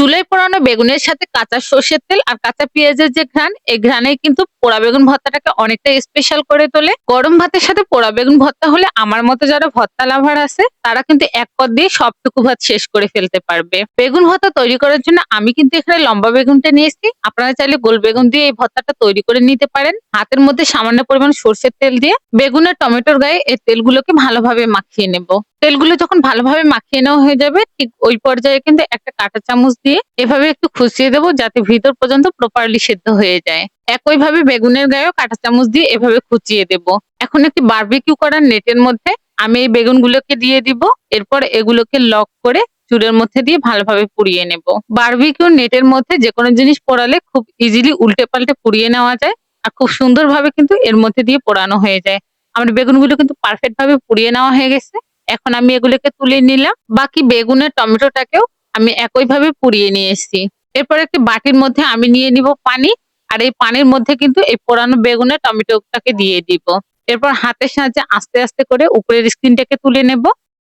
চুলায় পোড়ানো বেগুনের সাথে কাঁচা সর্ষের তেল আর কাঁচা পেঁয়াজের যে ঘ্রাণ, এই ঘ্রাণেই কিন্তু পোড়া বেগুন ভর্তাটাকে অনেকটা স্পেশাল করে তোলে। গরম ভাতের সাথে পোড়া বেগুন ভর্তা হলে আমার মতো যারা ভর্তা লাভার আছে, তারা কিন্তু এক পদ দিয়ে সবটুকু ভাত শেষ করে ফেলতে পারবে। বেগুন ভর্তা তৈরি করার জন্য আমি কিন্তু এখানে লম্বা বেগুনটা নিয়েছি। আপনারা চাইলে গোল বেগুন দিয়ে এই ভর্তাটা তৈরি করে নিতে পারেন। হাতের মধ্যে সামান্য পরিমাণ সর্ষের তেল দিয়ে বেগুন আর টমেটোর গায়ে এই তেলগুলোকে ভালোভাবে মাখিয়ে নেব। তেলগুলো যখন ভালোভাবে মাখিয়ে নেওয়া হয়ে যাবে, ঠিক ওই পর্যায়ে কিন্তু একটা কাঁটা চামচ দিয়ে এভাবে একটু খুশিয়ে দেবো যাতে ভিতর পর্যন্ত প্রপারলি সেদ্ধ হয়ে যায়। একইভাবে বেগুনের গায়েও কাঁটা চামচ দিয়ে এভাবে খুচিয়ে দেব। এখন একটি বারবিকিউ করার নেটের মধ্যে আমি এই বেগুনগুলোকে দিয়ে দিব। এরপর এগুলোকে লক করে চুলের মধ্যে দিয়ে ভালোভাবে পুড়িয়ে নেব। বারবিকিউ নেটের মধ্যে যে কোনো জিনিস পোড়ালে খুব ইজিলি উল্টে পাল্টে পুড়িয়ে নেওয়া যায় আর খুব সুন্দরভাবে কিন্তু এর মধ্যে দিয়ে পোড়ানো হয়ে যায়। আমার বেগুনগুলো কিন্তু পারফেক্ট ভাবে পুড়িয়ে নেওয়া হয়ে গেছে। এখন আমি এগুলোকে তুলে নিলাম। বাকি বেগুনের টমেটোটাকেও আমি একইভাবে পুড়িয়ে নিয়ে এসেছি। এরপর একটি বাটির মধ্যে আমি নিয়ে নিব পানি আর এই পানির মধ্যে কিন্তু এই পোড়ানো বেগুনের টমেটোটাকে দিয়ে দিব। এরপর হাতের সাহায্যে আস্তে আস্তে করে উপরের স্কিনটাকে তুলে নেব।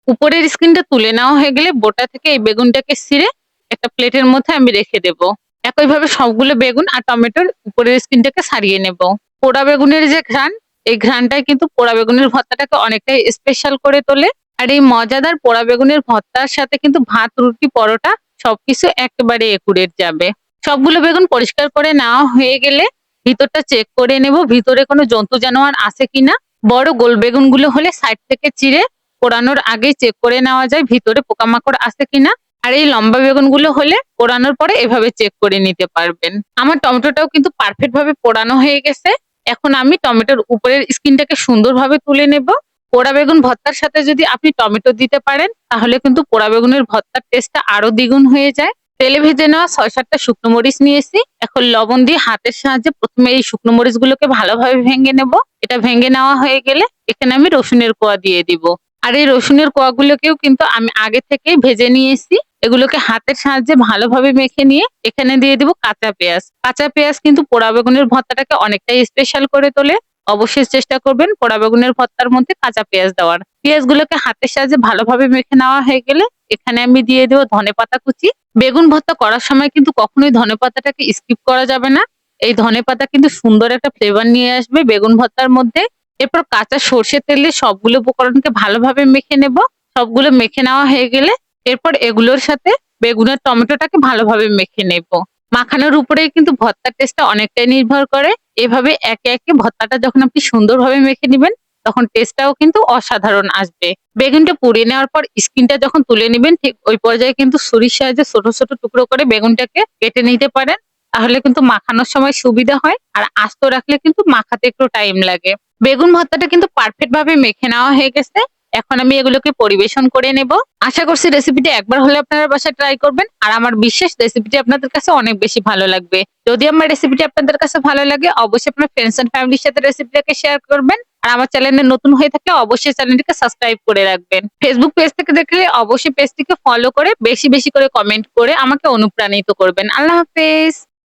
উপরের স্কিনটা তুলে নেওয়া হয়ে গেলে বোটা থেকে এই বেগুনটাকে ছিঁড়ে একটা প্লেটের মধ্যে আমি রেখে দেব। একইভাবে সবগুলো বেগুন আর টমেটোর উপরের স্কিনটাকে সারিয়ে নেব। পোড়া বেগুনের যে ঘ্রাণ, এই ঘ্রাণটাই কিন্তু পোড়া বেগুনের ভর্তাটাকে অনেকটাই স্পেশাল করে তোলে। আর এই মজাদার পোড়া বেগুনের ভর্তার সাথে কিন্তু ভাত, রুটি, পরোটা সবকিছু একেবারে একুরেট যাবে। সবগুলো বেগুন পরিষ্কার করে নেওয়া হয়ে গেলে ভিতরটা চেক করে নেব, ভিতরে কোনো জন্তু জানোয়ার আছে কিনা। বড় গোল বেগুনগুলো হলে সাইড থেকে চিড়ে পোড়ানোর আগেই চেক করে নেওয়া যায়, ভিতরে পোকামাকড় আছে কিনা। আর এই লম্বা বেগুনগুলো হলে পোড়ানোর পরে এভাবে চেক করে নিতে পারবেন। আমার টমেটোটাও কিন্তু পারফেক্ট ভাবে পোড়ানো হয়ে গেছে। এখন আমি টমেটোর উপরের স্কিনটাকে সুন্দরভাবে তুলে নেব। পোড়া বেগুন ভর্তার সাথে যদি আপনি টমেটো দিতে পারেন, তাহলে কিন্তু পোড়া বেগুনের ভর্তার টেস্টটা আরও দ্বিগুণ হয়ে যায়। তেলে ভেজে নেওয়া ছয় সাতটা শুকনো মরিচ নিয়েছি। এখন লবণ দিয়ে হাতের সাহায্যে প্রথমে এই শুকনো মরিচ গুলোকে ভালোভাবে ভেঙে নেব। এটা ভেঙে নেওয়া হয়ে গেলে এখানে আমি রসুনের কোয়া দিয়ে দিব। আর এই রসুনের কোয়াগুলোকেও কিন্তু আমি আগে থেকেই ভেজে নিয়েছি। এগুলোকে হাতের সাহায্যে ভালোভাবে মেখে নিয়ে এখানে দিয়ে দিব কাঁচা পেঁয়াজ। কাঁচা পেঁয়াজ কিন্তু পোড়া বেগুনের ভর্তাটাকে অনেকটাই স্পেশাল করে তোলে। অবশ্যই চেষ্টা করবেন পোড়া বেগুনের ভর্তার মধ্যে কাঁচা পেঁয়াজ দেওয়ার। পেঁয়াজগুলোকে হাতের সাহায্যে ভালোভাবে মেখে নেওয়া হয়ে গেলে এখানে আমি দিয়ে দেবো ধনে পাতা কুচি। বেগুন ভর্তা করার সময় কিন্তু কখনোই ধনে পাতাটাকে স্কিপ করা যাবে না। এই ধনে পাতা কিন্তু সুন্দর একটা ফ্লেভার নিয়ে আসবে বেগুন ভর্তার মধ্যে। এরপর কাঁচা সর্ষে তেলে সবগুলো উপকরণকে ভালোভাবে মেখে নেব। সবগুলো মেখে নেওয়া হয়ে গেলে এরপর এগুলোর সাথে বেগুনের টমেটোটাকে ভালোভাবে মেখে নেব। মাখানোর উপরে কিন্তু ভর্তার টেস্টটা অনেকটাই নির্ভর করে। এভাবে একে একে ভর্তাটা যখন আপনি সুন্দরভাবে মেখে নেবেন, তখন টেস্টটাও কিন্তু অসাধারণ আসবে। বেগুনটা পুড়িয়ে নেওয়ার পর স্কিনটা যখন তুলে নেবেন, ঠিক ওই পর্যায়ে কিন্তু ছুরির সাহায্যে ছোট ছোট টুকরো করে বেগুনটাকে কেটে নিতে পারেন। তাহলে কিন্তু মাখানোর সময় সুবিধা হয় আর আস্ত রাখলে কিন্তু মাখাতে একটু টাইম লাগে। বেগুন ভর্তাটা কিন্তু পারফেক্ট ভাবে মেখে নেওয়া হয়ে গেছে। এখন আমি এগুলোকে পরিবেশন করে নেব। আশা করছি রেসিপিটি একবার হলে আপনারা বাসায় ট্রাই করবেন। আর আমার বিশেষ রেসিপিটি আপনাদের কাছে অনেক বেশি ভালো লাগবে। যদি আমার রেসিপিটি আপনাদের কাছে ভালো লাগে, অবশ্যই আপনার ফ্রেন্ডস এন্ড ফ্যামিলির সাথে রেসিপিটাকে শেয়ার করবেন। আর আমার চ্যানেলে নতুন হয়ে থাকলে অবশ্যই চ্যানেলটিকে সাবস্ক্রাইব করে রাখবেন। ফেসবুক পেজ থেকে দেখলে অবশ্যই পেজটিকে ফলো করে, বেশি বেশি করে কমেন্ট করে আমাকে অনুপ্রাণিত করবেন। আল্লাহ হাফেজ!